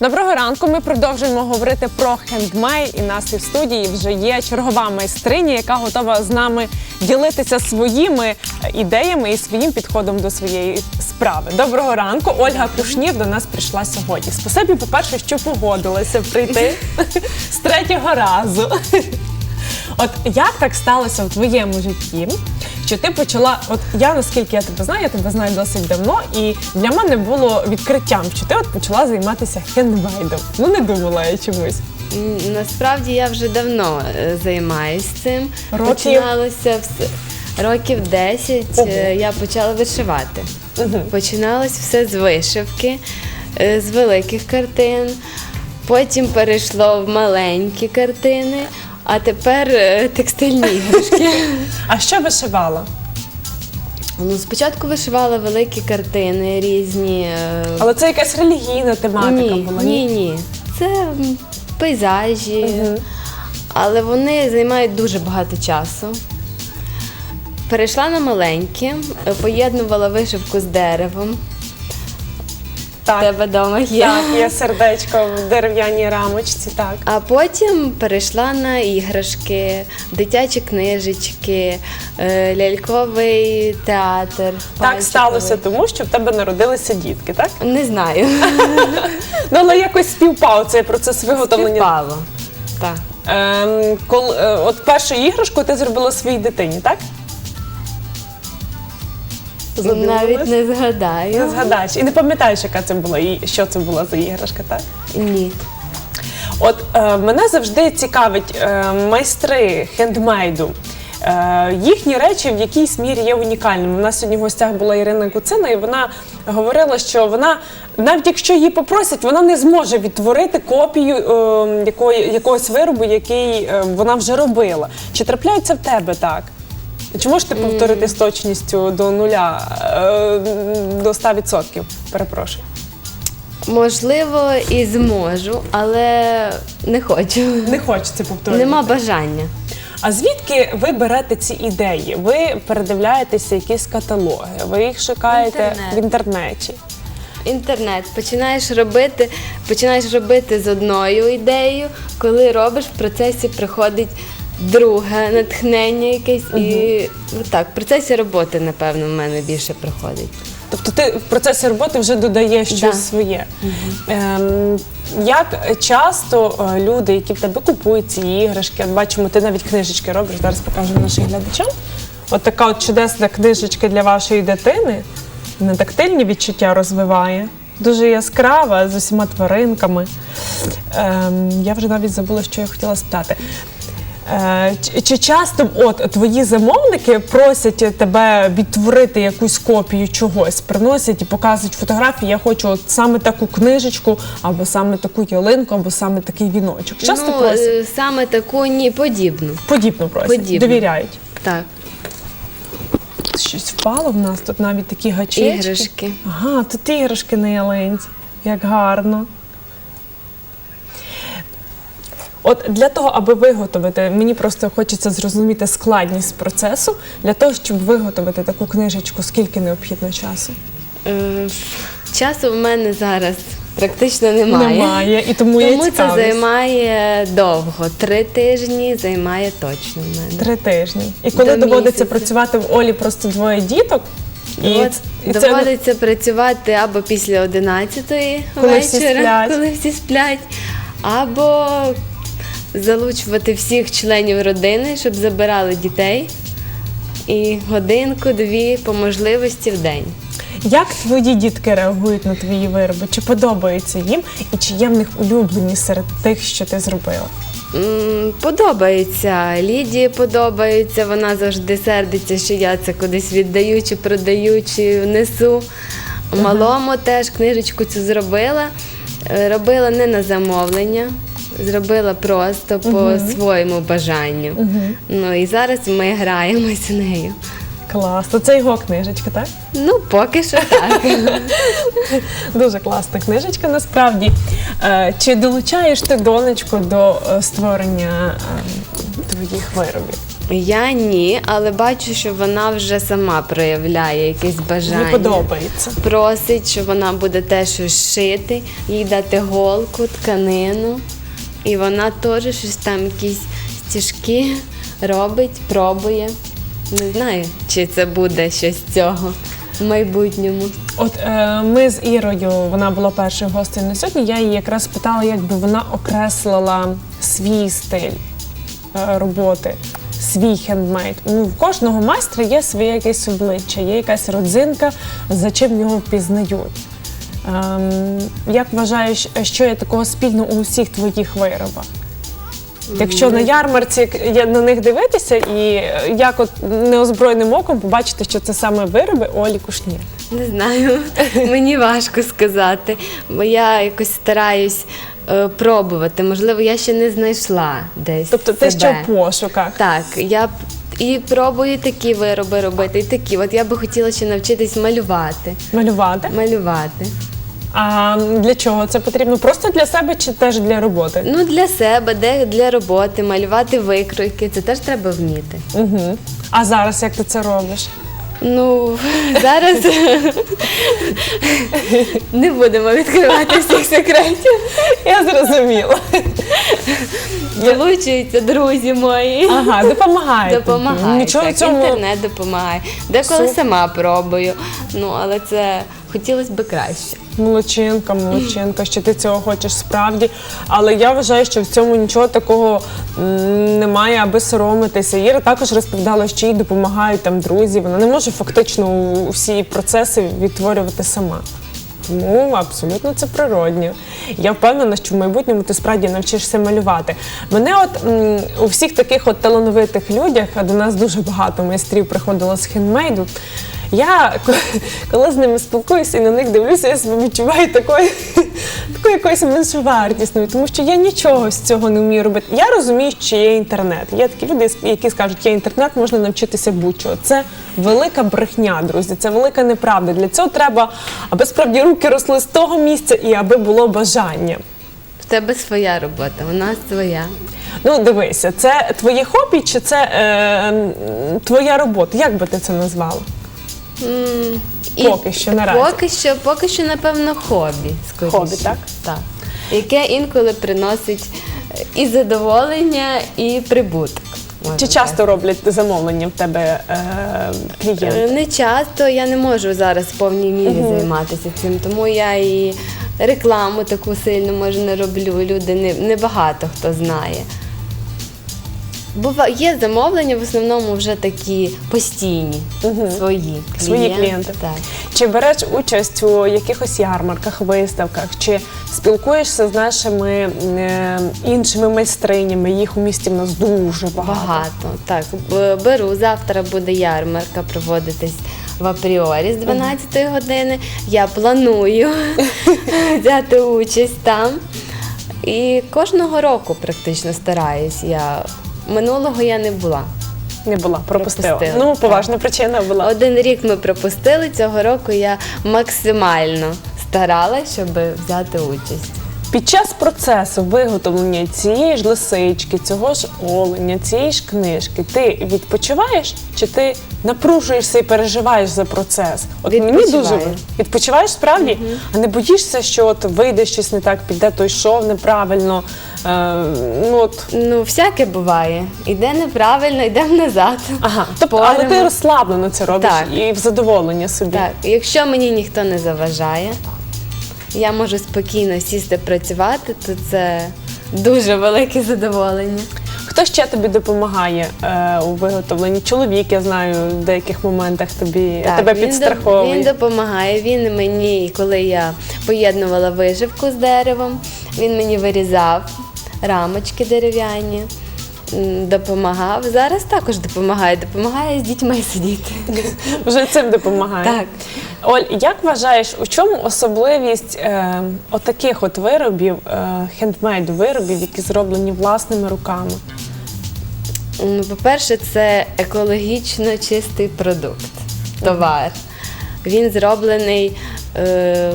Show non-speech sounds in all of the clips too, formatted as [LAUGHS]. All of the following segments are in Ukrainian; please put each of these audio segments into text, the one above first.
Доброго ранку. Ми продовжуємо говорити про хендмей. І нас і в студії вже є чергова майстриня, яка готова з нами ділитися своїми ідеями і своїм підходом до своєї справи. Доброго ранку. Ольга Кушнів до нас прийшла сьогодні. Спасибі, по-перше, що погодилася прийти з третього разу. От як так сталося в твоєму житті? Що ти почала, от я наскільки я тебе знаю, я тебе знаю досить давно, і для мене було відкриттям, що ти от почала займатися хендмейдом. Ну не думала я чомусь. М, Насправді я вже давно е, займаюсь цим. Років? Починалося все років 10 Ого. е, я почала вишивати. Угу. Починалось все з вишивки, е, з великих картин. Потім перейшло в маленькі картини, а тепер е, текстильні іграшки. А що вишивала? Ну, спочатку вишивала великі картини різні. е, Але це якась релігійна тематика ні, була. ні, ні. Це м, пейзажі, але вони займають дуже багато часу. Перейшла на маленькі, е, поєднувала вишивку з деревом. Так, тебе вдома є. так, є сердечко в дерев'яній рамочці, так. А потім перейшла на іграшки, дитячі книжечки, е, ляльковий театр. Так пальчиковий. сталося тому, що в тебе народилися дітки, так? Не знаю. [LAUGHS] Ну але якось співпав цей процес виготовлення. Співпало. Так. Ем, кол, е, от першу іграшку ти зробила своїй дитині, так? Навіть не Не згадаєш. І не пам'ятаєш, яка це була і що це була за іграшка, так? Ні. От е, мене завжди цікавить е, майстри хендмейду. Е, їхні речі в якійсь мірі є унікальними. У нас сьогодні в гостях була Ірина Куцина, і вона говорила, що вона, навіть якщо її попросять, вона не зможе відтворити копію е, якої, якогось виробу, який е, вона вже робила. Чи трапляється в тебе так? Чи можеш ти повторити з точністю до нуля, е, до 100%? Перепрошую. Можливо, і зможу, але не хочу. Не хочеться повторити. Нема бажання. А звідки ви берете ці ідеї? Ви передивляєтеся якісь каталоги, ви їх шукаєте Інтернет. в інтернеті. Інтернет. Починаєш робити, починаєш робити з одною ідеєю, коли робиш, в процесі приходить друге натхнення якесь. І так, в процесі роботи, напевно, в мене більше приходить. Тобто ти в процесі роботи вже додаєш щось Да. своє. Ем, як часто е, люди, які в тебе купують ці іграшки, от бачимо, ти навіть книжечки робиш, зараз покажемо нашим глядачам. От така от чудесна книжечка для вашої дитини, на тактильні відчуття розвиває. Дуже яскрава, з усіма тваринками. Ем, я вже навіть забула, що я хотіла спитати. Е, чи- Чи часто от твої замовники просять тебе відтворити якусь копію чогось, приносять і показують фотографії, я хочу от саме таку книжечку, або саме таку ялинку, або саме такий віночок. Часто ну, просять? е, саме таку ні, подібну. Подібно просять, подібно. довіряють. Так, Щось впало в нас, тут навіть такі гачечки. іграшки. Ага, тут іграшки на ялинці. Як гарно. От для того, аби виготовити, мені просто хочеться зрозуміти складність процесу. Для того, щоб виготовити таку книжечку, скільки необхідно часу? Е, Часу в мене зараз практично немає. Немає. І тому, Тому це займає довго. Три тижні займає точно в мене. Три тижні. І коли До доводиться місяця. працювати в Олі просто двоє діток, і, От, і це доводиться працювати або після 11-ї Коли всі вечора, коли всі сплять, або залучувати всіх членів родини, щоб забирали дітей. І годинку-дві по можливості в день. Як твої дітки реагують на твої вироби? Чи подобається їм, і чи є в них улюблені серед тих, що ти зробила? М, Подобається. Лідії подобається, вона завжди сердиться, що я це кудись віддаю, чи продаю, чи несу. Малому теж книжечку цю зробила. Е, Робила не на замовлення, зробила просто по своєму бажанню. Ну і зараз ми граємося нею. Клас. То це його книжечка, так? Ну, поки що так. Дуже класна книжечка, насправді. Е, Чи долучаєш ти донечку до е, створення е, твоїх виробів? Я ні, але бачу, що вона вже сама проявляє якесь бажання. Мені подобається. Просить, що вона буде теж щось шити, їй дати голку, тканину. І вона теж щось там, якісь стіжки робить, пробує. Не знаю, чи це буде щось з цього в майбутньому. От е, ми з Ірою, вона була першою гостею на сьогодні. Я її якраз питала, як би вона окреслила свій стиль е, роботи, свій хендмейд. Ну, в кожного майстра є своє якесь обличчя, є якась родзинка, за чим його впізнають. Ем, як вважаєш, що є такого спільного у всіх твоїх виробах? Якщо на ярмарці я на них дивитися, і як от неозброєним оком побачити, що це саме вироби Олі Кушнір. Не знаю, мені важко сказати, бо я якось стараюсь е, пробувати. Можливо, я ще не знайшла десь. Тобто ти себе. ще в пошуках. Так, я і пробую такі вироби робити, і такі. От я би хотіла ще навчитись малювати. Малювати. Малювати. А для чого це потрібно? Просто для себе чи теж для роботи? Ну, для себе, де для роботи, малювати викройки, це теж треба вміти. Угу. А зараз як ти це робиш? Ну, зараз не будемо відкривати всіх секретів. Я зрозуміла. Долучуються друзі мої. Ага, допомагає. тобі. Допомагає. Нічого так, цьому інтернет допомагає. Деколи сама пробую. Ну, але це хотілося б краще. Молодчинка, молодчинка, що ти цього хочеш справді. Але я вважаю, що в цьому нічого такого немає, аби соромитися. Іра також розповідала, що їй допомагають там друзі. Вона не може фактично всі процеси відтворювати сама. Тому абсолютно це природньо. Я впевнена, що в майбутньому ти справді навчишся малювати. Мене от м, у всіх таких от талановитих людях, а до нас дуже багато майстрів приходило з хендмейду. Я коли з ними спілкуюся і на них дивлюся, я себе відчуваю такою, такою якоюсь меншовартісною, тому що я нічого з цього не вмію робити. Я розумію, що є інтернет. Є такі люди, які скажуть, є інтернет, можна навчитися будь-чого. Це велика брехня, друзі. Це велика неправда. Для цього треба, аби справді руки росли з того місця і аби було бажання. В тебе своя робота, у нас своя. Ну, дивися, це твоє хобі чи це е, твоя робота? Як би ти це назвала? М, Поки що, наразі. Поки що, поки що, напевно, хобі. Скоріше. Хобі, так? Так. Яке інколи приносить е, і задоволення, і прибуток. можна Чи часто роблять замовлення в тебе е, клієнти? Е, Не часто я не можу зараз в повній мірі займатися цим, тому я і рекламу таку сильно може не роблю. Люди не, не багато хто знає. Бува, є замовлення, в основному вже такі постійні, свої клієнти. Свої клієнти. Так. Чи береш участь у якихось ярмарках, виставках, чи спілкуєшся з нашими е, іншими майстринями? Їх у місті в нас дуже багато. Багато. Так, б- беру. Завтра буде ярмарка проводитись в апріорі з 12 години. Я планую [LAUGHS] взяти участь там. І кожного року практично стараюсь. Я минулого я не була. Не була, пропустила. Пропустила, ну, так. поважна причина була. Один рік ми пропустили. Цього року я максимально старалася, щоб взяти участь. Під час процесу виготовлення цієї ж лисички, цього ж оленя, цієї ж книжки, ти відпочиваєш чи ти напружуєшся і переживаєш за процес? От мені дуже Відпочиваю. відпочиваєш справді, а не боїшся, що от вийде щось не так, піде той шов неправильно. Е, ну от Ну, всяке буває. Іде неправильно, йдемо назад. ага, тобто, але ти Споримо. розслаблено це робиш Так. і в задоволення собі. Так, якщо мені ніхто не заважає, я можу спокійно сісти працювати, то це дуже велике задоволення. Хто ще тобі допомагає е, у виготовленні? Чоловік, я знаю, в деяких моментах тобі тебе він, підстраховує. він допомагає. Він мені, коли я поєднувала виживку з деревом, він мені вирізав рамочки дерев'яні, допомагав. Зараз також допомагає, допомагає з дітьми сидіти. Вже цим допомагає. Так. Оль, як вважаєш, у чому особливість е, отаких от виробів, е, хендмейд виробів, які зроблені власними руками? Ну, По-перше, це екологічно чистий продукт, товар. Він зроблений е,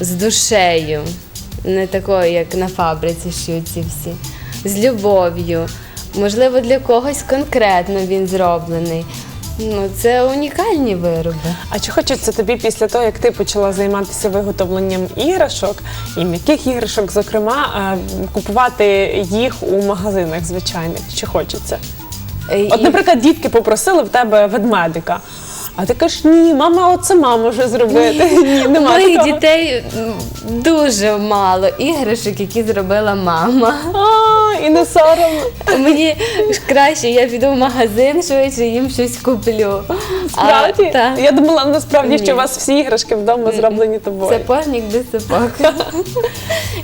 з душею, не такою, як на фабриці шиють ці всі, з любов'ю. Можливо, для когось конкретно він зроблений. Ну, це унікальні вироби. А чи хочеться тобі після того, як ти почала займатися виготовленням іграшок і м'яких іграшок, зокрема, е, купувати їх у магазинах звичайних? Чи хочеться? Е, От, наприклад, дітки попросили в тебе ведмедика. А ти кажеш, ні, мама, от сама може зробити. Ні, У [LAUGHS] нема моїх такого. дітей дуже мало іграшок, які зробила мама. А, і не соромно. Мені ж краще, я піду в магазин швидше, їм щось куплю. Справді? А, так. Я думала насправді, що у вас всі іграшки вдома зроблені тобою. Сапожник без сапог. [LAUGHS]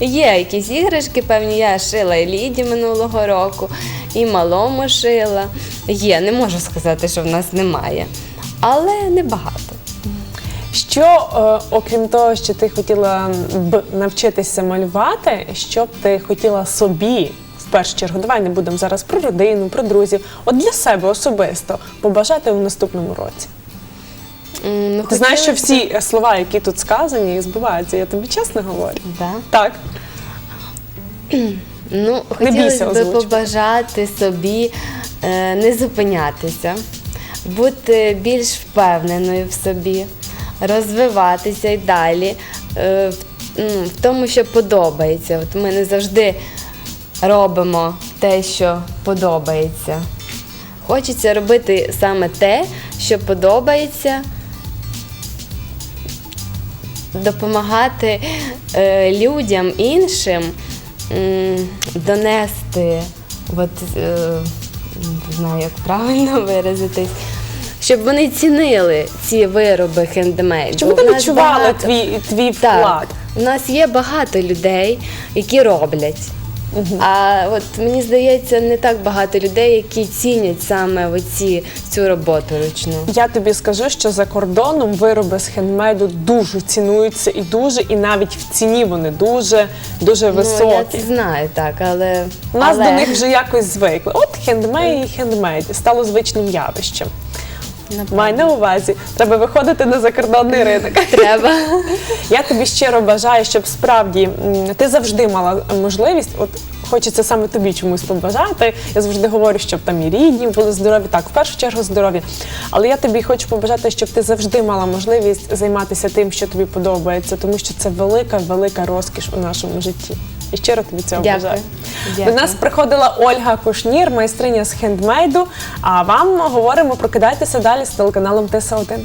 Є якісь іграшки, певні, я шила і Ліді минулого року, і малому шила. Є, не можу сказати, що в нас немає. Але небагато. Що, е, окрім того, що ти хотіла б навчитися малювати, що б ти хотіла собі в першу чергу? Давай не будемо зараз про родину, про друзів. От для себе особисто побажати у наступному році. М, Ну, Ти знаєш, що хотілося- всі слова, які тут сказані, збуваються. Я тобі чесно говорю. Да. Так. Ну, бійся хотілося б озвучувати. побажати собі е, не зупинятися, бути більш впевненою в собі, розвиватися і далі е, в, ну, тому, що подобається. От ми не завжди робимо те, що подобається. Хочеться робити саме те, що подобається, допомагати е, людям іншим донести, от, е, знаю, як правильно [LAUGHS] виразитись, щоб вони цінили ці вироби хендмейд. Щоб вони відчували багато- твій, твій так, вклад. у нас є багато людей, які роблять. А от мені здається, не так багато людей, які цінять саме оці, цю роботу ручну. Я тобі скажу, що за кордоном вироби з хендмейду дуже цінуються і дуже, і навіть в ціні вони дуже, дуже Ну, я це знаю, так, але У нас але... до них вже якось звикли. От хендмейд і хендмейд стало звичним явищем. Май на увазі, треба виходити на закордонний ринок. треба. Я тобі щиро бажаю, щоб справді м, ти завжди мала можливість. От хочеться саме тобі чомусь побажати. Я завжди говорю, щоб там і рідні були здорові. Так, в першу чергу здорові. Але я тобі хочу побажати, щоб ти завжди мала можливість займатися тим, що тобі подобається, тому що це велика, велика розкіш у нашому житті. І щиро тобі цього Дякую. бажаю. Дякую. До нас приходила Ольга Кушнір, майстриня з хендмейду. А вам говоримо, прокидайтеся далі з телеканалом ТС1.